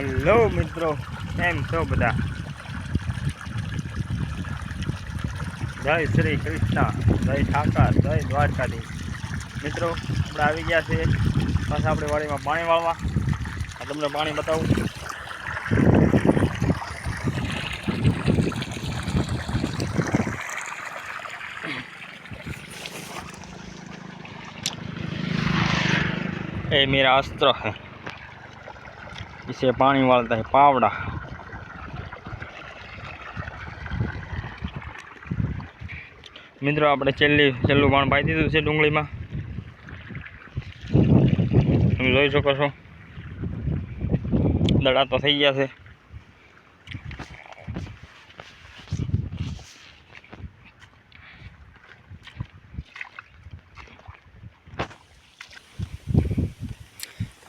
Hello મિત્રો એમ છો બધા? જય શ્રી કૃષ્ણ, જય ઠાકર, જય દ્વારકાધીશ. મિત્રો, આપણે આવી ગયા છે પાછા આપણે વાડીમાં પાણી વાળવા. આ તમને પાણી બતાવું. એ મેરા અસ્ત્ર હૈ. इसे पानी वालता है पावड़ा મિત્રો આપણે છેલ્લી છેલ્લું પાણ પાઈ દીધું છે ડુંગળીમાં તમે જોઈ શકો છો દડા તો થઈ ગયા છે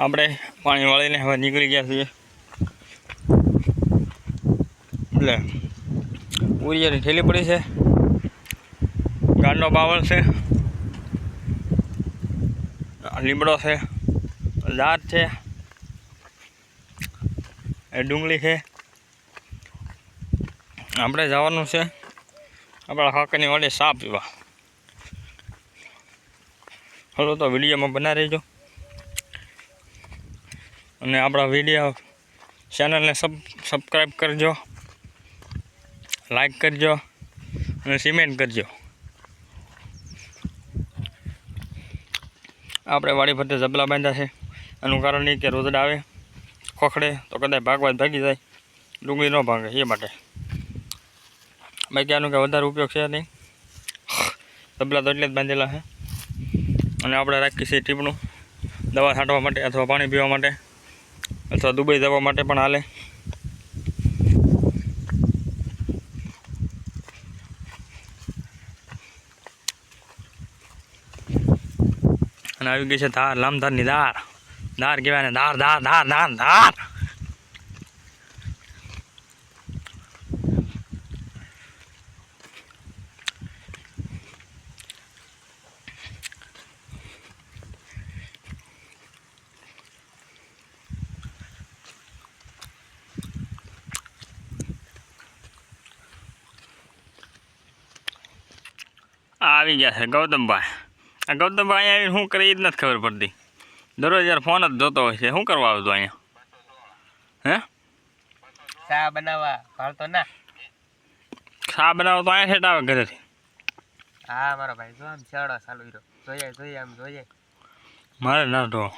આપણે પાણી વાળીને હવે નીકળી ગયા છીએ. એટલે ઉરિયાની ઠેલી પડી છે. ગાડનો બાવળ છે. લીમડો છે. દાંત છે. એ ડુંગળી છે. આપણે જવાનું છે આપણા કાકાની વડે સાપ પીવા. હલો, તો વિડીયોમાં બના રહેજો અને આપણા વીડિયો ચેનલને સબ સબસ્ક્રાઈબ કરજો લાઈક કરજો અને સિમેન્ટ કરજો. આપણે વાડી ફરતે ઝબલા બાંધ્યા છે. એનું કારણ એ કે રોજડા આવે, ખોખડે, તો કદાચ ભાગવા ભાગી જાય. ડુંગળી ન ભાગે એ માટે. બાકી આનું કંઈ વધારે ઉપયોગ છે નહીં. તબલા તો એટલે જ બાંધેલા છે. અને આપણે રાખીએ છીએ ટીપણું. દવા છાંટવા માટે અથવા પાણી પીવા માટે. અથવા દુબઈ જવા માટે પણ હાલે. અને આવી ગઈ છે ધાર લામધારની ધાર. ધાર કહેવાય ને, ધાર ધાર ધાર ધાર ધાર. આવી ગયા છે ગૌતમભાઈ. આ ગૌતમભાઈ અહીંયા શું કરે એ જ નથી ખબર પડતી. દરરોજ યાર ફોન જ જોતો હોય છે. શું કરવા આવતો અહીંયા? હે? ચા બનાવવા? ભાળતો ના. શા બનાવો તો અહીંયા સેટ આવે ઘરેથી. હા મારો ભાઈ જો આમ છેડો ચાલુ રહ્યો જોઈએ જોઈએ આમ જોઈએ. મારે ના તો